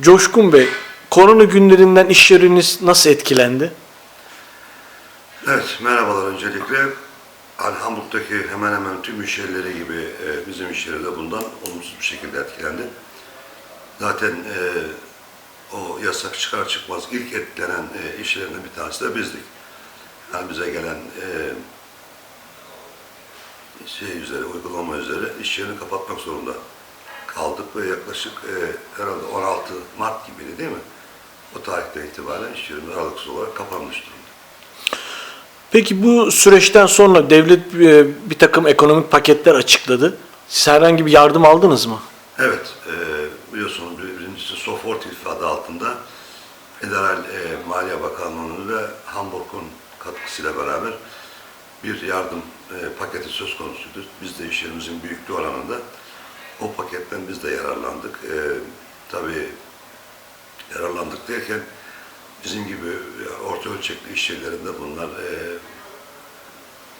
Coşkun Bey, korona günlerinden iş yeriniz nasıl etkilendi? Evet, merhabalar öncelikle. Hani Hamburg'daki hemen hemen tüm iş yerleri gibi e, bizim iş yeri de bundan olumsuz bir şekilde etkilendi. Zaten e, o yasak çıkar çıkmaz ilk etkilenen e, iş bir tanesi de bizdik. Yani bize gelen e, şey üzere, uygulama üzere iş yerini kapatmak zorunda kaldık ve yaklaşık e, herhalde 16 Mart gibiydi değil mi? O tarihten itibaren iş yerimiz aralıksız olarak kapanmış durumda. Peki bu süreçten sonra devlet e, bir takım ekonomik paketler açıkladı. Siz herhangi bir yardım aldınız mı? Evet, e, biliyorsunuz bir- birincisi Sofortif adı altında Federal e, Maliye Bakanlığı'nın ve Hamburg'un katkısıyla beraber bir yardım e, paketi söz konusuydu. Biz de iş yerimizin büyüklüğü oranında o paketten biz de yararlandık. E, tabii yararlandık derken bizim gibi orta ölçekli iş yerlerinde bunlar e,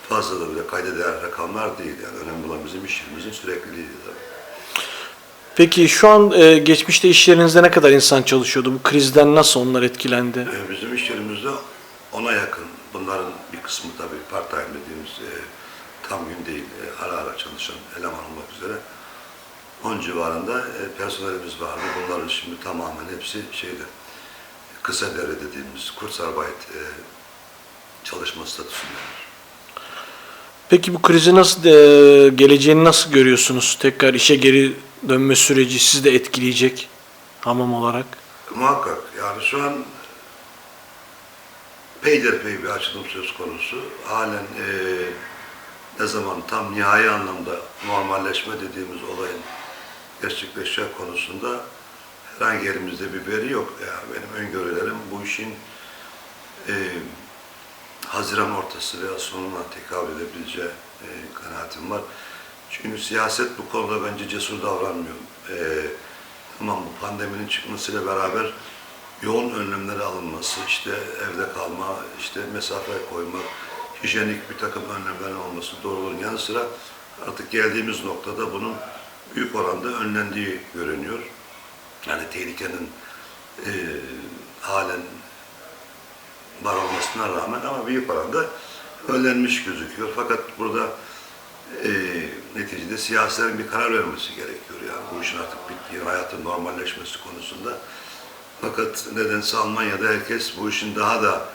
fazla da bile kayda değer rakamlar değil. Yani önemli olan bizim iş yerimizin sürekliliğiydi tabii. Peki şu an e, geçmişte iş yerinizde ne kadar insan çalışıyordu? Bu krizden nasıl onlar etkilendi? Ee, Bizim iş yerimizde ona yakın. Bunların bir kısmı tabii part time dediğimiz e, tam gün değil, e, ara ara çalışan eleman olmak üzere. On civarında e, personelimiz vardı. Bunların şimdi tamamen hepsi şeyde kısa devre dediğimiz Kurzarbeit e, çalışma statüsündeler. Peki bu krizi nasıl e, geleceğini nasıl görüyorsunuz? Tekrar işe geri dönme süreci sizi de etkileyecek hamam olarak. Muhakkak yani şu an peyderpey bir açılım söz konusu. Halen eee, ne zaman tam nihai anlamda normalleşme dediğimiz olayın gerçekleşeceği konusunda herhangi elimizde bir veri yok. Yani benim öngörülerim bu işin eee, Haziran ortası veya sonuna tekabül edebileceği eee, kanaatim var. Çünkü siyaset bu konuda bence cesur davranmıyor. Eee Tamam bu pandeminin çıkmasıyla beraber yoğun önlemleri alınması, işte evde kalma, işte mesafe koymak, hijyenik bir takım önlemlerin olması doğruluğun yanı sıra artık geldiğimiz noktada bunun büyük oranda önlendiği görünüyor. Yani tehlikenin eee halen var olmasına rağmen ama büyük oranda önlenmiş gözüküyor. Fakat burada e, neticede siyasilerin bir karar vermesi gerekiyor. Yani bu işin artık bittiği, hayatın normalleşmesi konusunda. Fakat nedense Almanya'da herkes bu işin daha da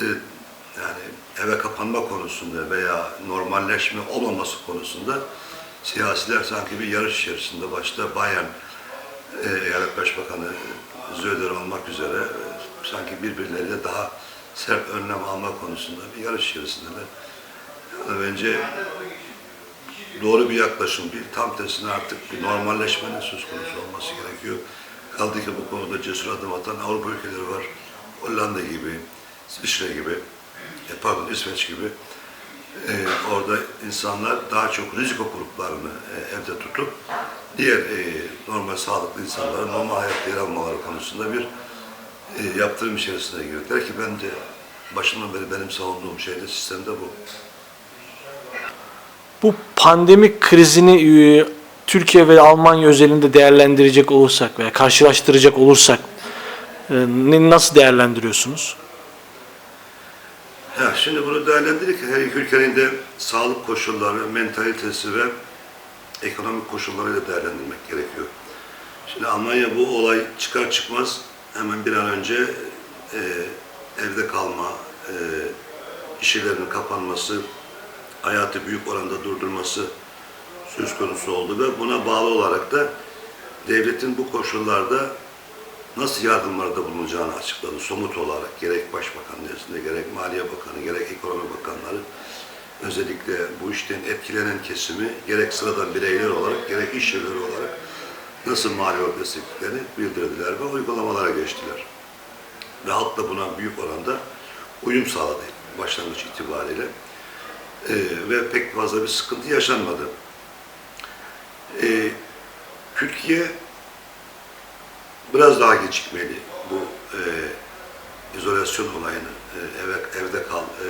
e, yani eve kapanma konusunda veya normalleşme olmaması konusunda siyasiler sanki bir yarış içerisinde başta Bayern e, Eyalet Başbakanı Zöder olmak üzere e, sanki birbirleriyle daha sert önlem alma konusunda bir yarış içerisindeler. Yani bence doğru bir yaklaşım değil. Tam tersine artık bir normalleşmenin söz konusu olması gerekiyor. Kaldı ki bu konuda cesur adım atan Avrupa ülkeleri var. Hollanda gibi, İsviçre gibi, e, pardon İsveç gibi. E, orada insanlar daha çok riziko gruplarını e, evde tutup diğer e, normal sağlıklı insanların normal hayatta yer almaları konusunda bir e, yaptırım içerisine girdiler ki ben de başından beri benim savunduğum şey de sistemde bu. Bu pandemik krizini e, Türkiye ve Almanya özelinde değerlendirecek olursak veya karşılaştıracak olursak e, nasıl değerlendiriyorsunuz? Ya şimdi bunu değerlendirirken her iki ülkenin de sağlık koşulları, mentalitesi ve ekonomik koşullarıyla değerlendirmek gerekiyor. Şimdi Almanya bu olay çıkar çıkmaz hemen bir an önce e, evde kalma, e, iş yerlerinin kapanması, hayatı büyük oranda durdurması söz konusu oldu ve buna bağlı olarak da devletin bu koşullarda nasıl yardımlarda bulunacağını açıkladı. Somut olarak gerek Başbakan nezdinde, gerek Maliye Bakanı, gerek Ekonomi Bakanları özellikle bu işten etkilenen kesimi gerek sıradan bireyler olarak gerek iş yerleri olarak nasıl mali olarak desteklediklerini bildirdiler ve uygulamalara geçtiler. Ve halk da buna büyük oranda uyum sağladı başlangıç itibariyle. Ee, ve pek fazla bir sıkıntı yaşanmadı. Ee, Türkiye biraz daha gecikmeli bu e, izolasyon olayını, e, eve, evde kal e,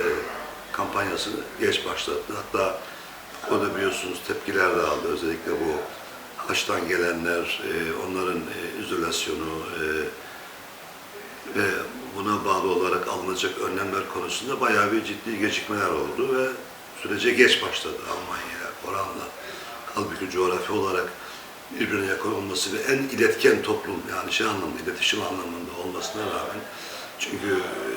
kampanyasını geç başlattı. Hatta o da biliyorsunuz tepkiler de aldı. Özellikle bu haçtan gelenler, e, onların e, izolasyonu e, ve buna bağlı olarak alınacak önlemler konusunda bayağı bir ciddi gecikmeler oldu ve sürece geç başladı Almanya oranla. Halbuki coğrafi olarak birbirine yakın olması ve en iletken toplum yani şey anlamda iletişim anlamında olmasına rağmen çünkü e,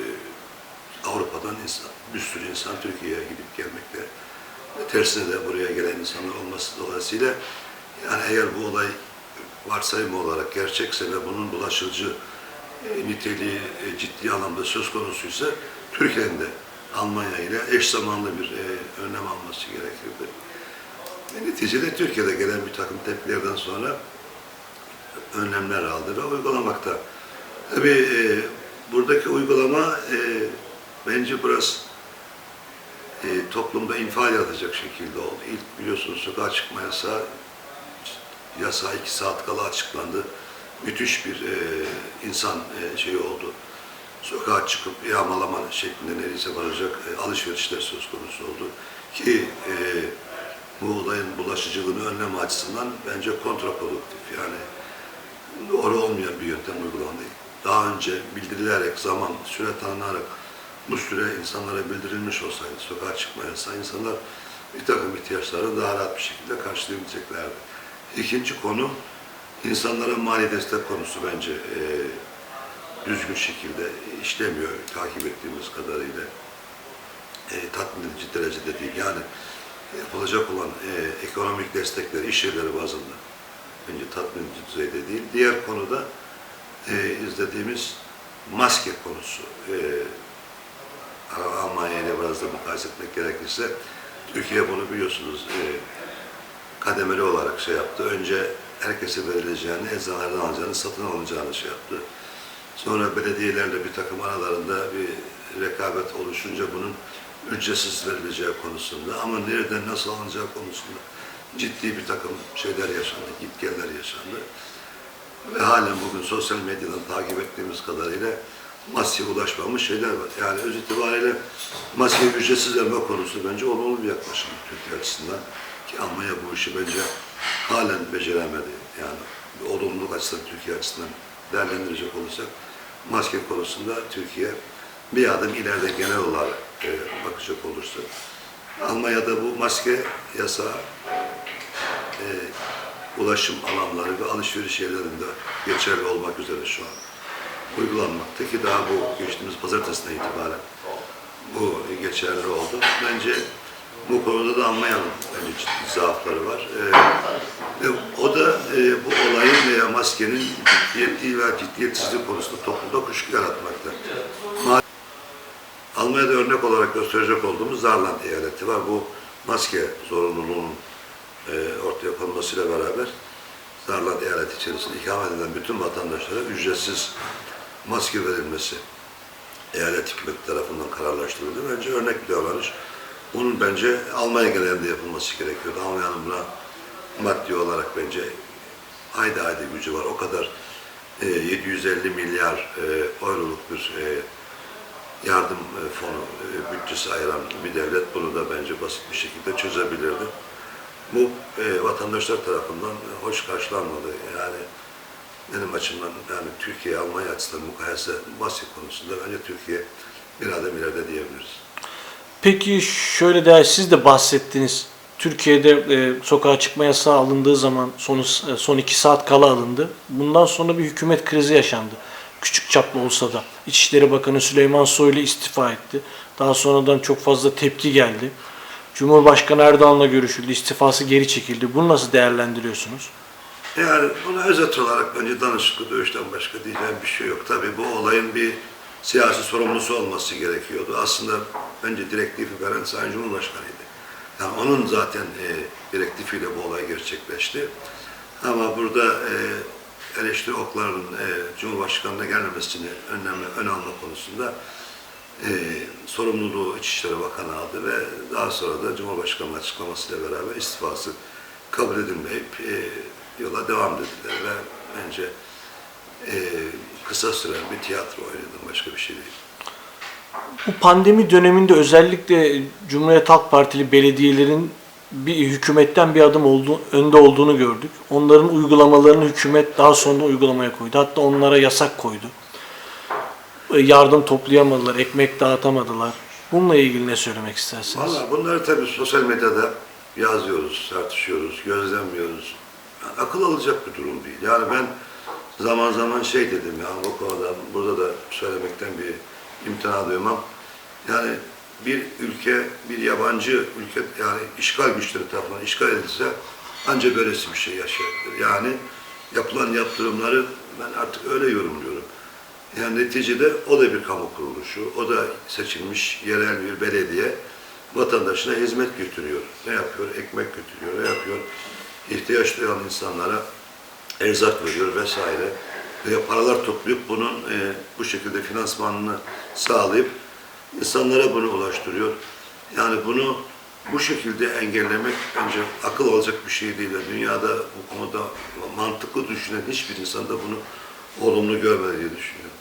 Avrupa'dan insan, bir sürü insan Türkiye'ye gidip gelmekte tersine de buraya gelen insanlar olması dolayısıyla yani eğer bu olay varsayım olarak gerçekse ve bunun bulaşıcı e, niteliği e, ciddi anlamda söz konusuysa Türkiye'nin de Almanya ile eş zamanlı bir önlem alması gerekirdi. Ve neticede Türkiye'de gelen bir takım tepkilerden sonra önlemler aldı ve uygulamakta. Tabii e, buradaki uygulama e, bence biraz e, toplumda infial yaratacak şekilde oldu. İlk biliyorsunuz sokağa çıkma yasağı yasa iki saat kala açıklandı. Müthiş bir e, insan e, şeyi oldu. Sokağa çıkıp yağmalama şeklinde neredeyse varacak e, alışverişler söz konusu oldu. Ki e, bu olayın bulaşıcılığını önleme açısından bence kontraproduktif. Yani doğru olmayan bir yöntem uygulandı. Daha önce bildirilerek, zaman, süre tanınarak bu süre insanlara bildirilmiş olsaydı sokağa çıkma yasağı insanlar bir takım ihtiyaçlarını daha rahat bir şekilde karşılayabileceklerdi. İkinci konu insanlara mali destek konusu bence e, düzgün şekilde işlemiyor takip ettiğimiz kadarıyla. E, tatmin edici derecede değil. Yani yapılacak olan e, ekonomik destekler iş yerleri bazında bence tatmin düzeyde değil. Diğer konuda e, izlediğimiz maske konusu. E, Almanya ile biraz da mukayese etmek gerekirse Türkiye bunu biliyorsunuz e, kademeli olarak şey yaptı. Önce herkese verileceğini, eczanelerden alacağını, satın alınacağını şey yaptı. Sonra belediyelerle bir takım aralarında bir rekabet oluşunca bunun ücretsiz verileceği konusunda ama nereden nasıl alınacağı konusunda ciddi bir takım şeyler yaşandı, gitgeller yaşandı. Ve halen bugün sosyal medyadan takip ettiğimiz kadarıyla maske ulaşmamış şeyler var. Yani öz itibariyle maske ücretsiz verme konusu bence olumlu bir yaklaşım Türkiye açısından. Ki Almanya bu işi bence halen beceremedi. Yani olumluluk açısından Türkiye açısından değerlendirecek olursak maske konusunda Türkiye bir adım ileride genel olarak e, bakacak olursa. Almanya'da bu maske yasağı e, ulaşım alanları ve alışveriş yerlerinde geçerli olmak üzere şu an uygulanmakta ki daha bu geçtiğimiz pazartesine itibaren bu geçerli oldu. Bence bu konuda da Almanya'nın bence ciddi zaafları var. Ee, ve o da e, bu olayın veya maskenin ciddiyetli veya ciddiyetsizlik konusunda toplumda kuşku yaratmakta. Ma- Almanya'da örnek olarak gösterecek olduğumuz Zarland eyaleti var. Bu maske zorunluluğunun e, ortaya konmasıyla beraber Zarland eyaleti içerisinde ikamet eden bütün vatandaşlara ücretsiz maske verilmesi eyalet hükümeti tarafından kararlaştırıldı. Bence örnek bir davranış. Bunun bence Almanya genelinde yapılması gerekiyordu. Almanya'nın buna maddi olarak bence haydi haydi gücü var. O kadar e, 750 milyar e, euroluk bir e, yardım e, fonu e, bütçesi ayıran bir devlet bunu da bence basit bir şekilde çözebilirdi. Bu e, vatandaşlar tarafından hoş karşılanmadı. Yani benim açımdan yani Türkiye, Almanya açısından mukayese basit konusunda bence Türkiye bir adım ileride diyebiliriz. Peki şöyle de siz de bahsettiniz. Türkiye'de e, sokağa çıkma yasağı alındığı zaman son, son iki saat kala alındı. Bundan sonra bir hükümet krizi yaşandı. Küçük çaplı olsa da. İçişleri Bakanı Süleyman Soylu istifa etti. Daha sonradan çok fazla tepki geldi. Cumhurbaşkanı Erdoğan'la görüşüldü. istifası geri çekildi. Bunu nasıl değerlendiriyorsunuz? Yani buna özet olarak bence danışıklı dövüşten başka diyeceğim bir şey yok. Tabii bu olayın bir siyasi sorumlusu olması gerekiyordu. Aslında bence direktifi veren Sayın Cumhurbaşkanı'ydı. Yani onun zaten e, direktifiyle bu olay gerçekleşti. Ama burada e, eleştiri oklarının e, Cumhurbaşkanı'na gelmemesini önleme, ön alma konusunda e, sorumluluğu İçişleri Bakanı aldı ve daha sonra da Cumhurbaşkanı açıklamasıyla beraber istifası kabul edilmeyip e, yola devam dediler ve bence e, kısa süren bir tiyatro oynadım başka bir şey değil. Bu pandemi döneminde özellikle Cumhuriyet Halk Partili belediyelerin bir hükümetten bir adım oldu, önde olduğunu gördük. Onların uygulamalarını hükümet daha sonra uygulamaya koydu. Hatta onlara yasak koydu. E, Yardım toplayamadılar, ekmek dağıtamadılar. Bununla ilgili ne söylemek istersiniz? Valla bunları tabii sosyal medyada yazıyoruz, tartışıyoruz, gözlemliyoruz. Yani akıl alacak bir durum değil. Yani ben zaman zaman şey dedim ya bu konuda burada da söylemekten bir imtina duymam. Yani bir ülke, bir yabancı ülke yani işgal güçleri tarafından işgal edilse ancak böylesi bir şey yaşayabilir. Yani yapılan yaptırımları ben artık öyle yorumluyorum. Yani neticede o da bir kamu kuruluşu, o da seçilmiş yerel bir belediye vatandaşına hizmet götürüyor. Ne yapıyor? Ekmek götürüyor, ne yapıyor? İhtiyaç duyan insanlara erzak veriyor vesaire. Ve paralar toplayıp bunun e, bu şekilde finansmanını sağlayıp insanlara bunu ulaştırıyor. Yani bunu bu şekilde engellemek bence akıl olacak bir şey değil. Dünyada bu konuda mantıklı düşünen hiçbir insan da bunu olumlu görmedi diye düşünüyorum.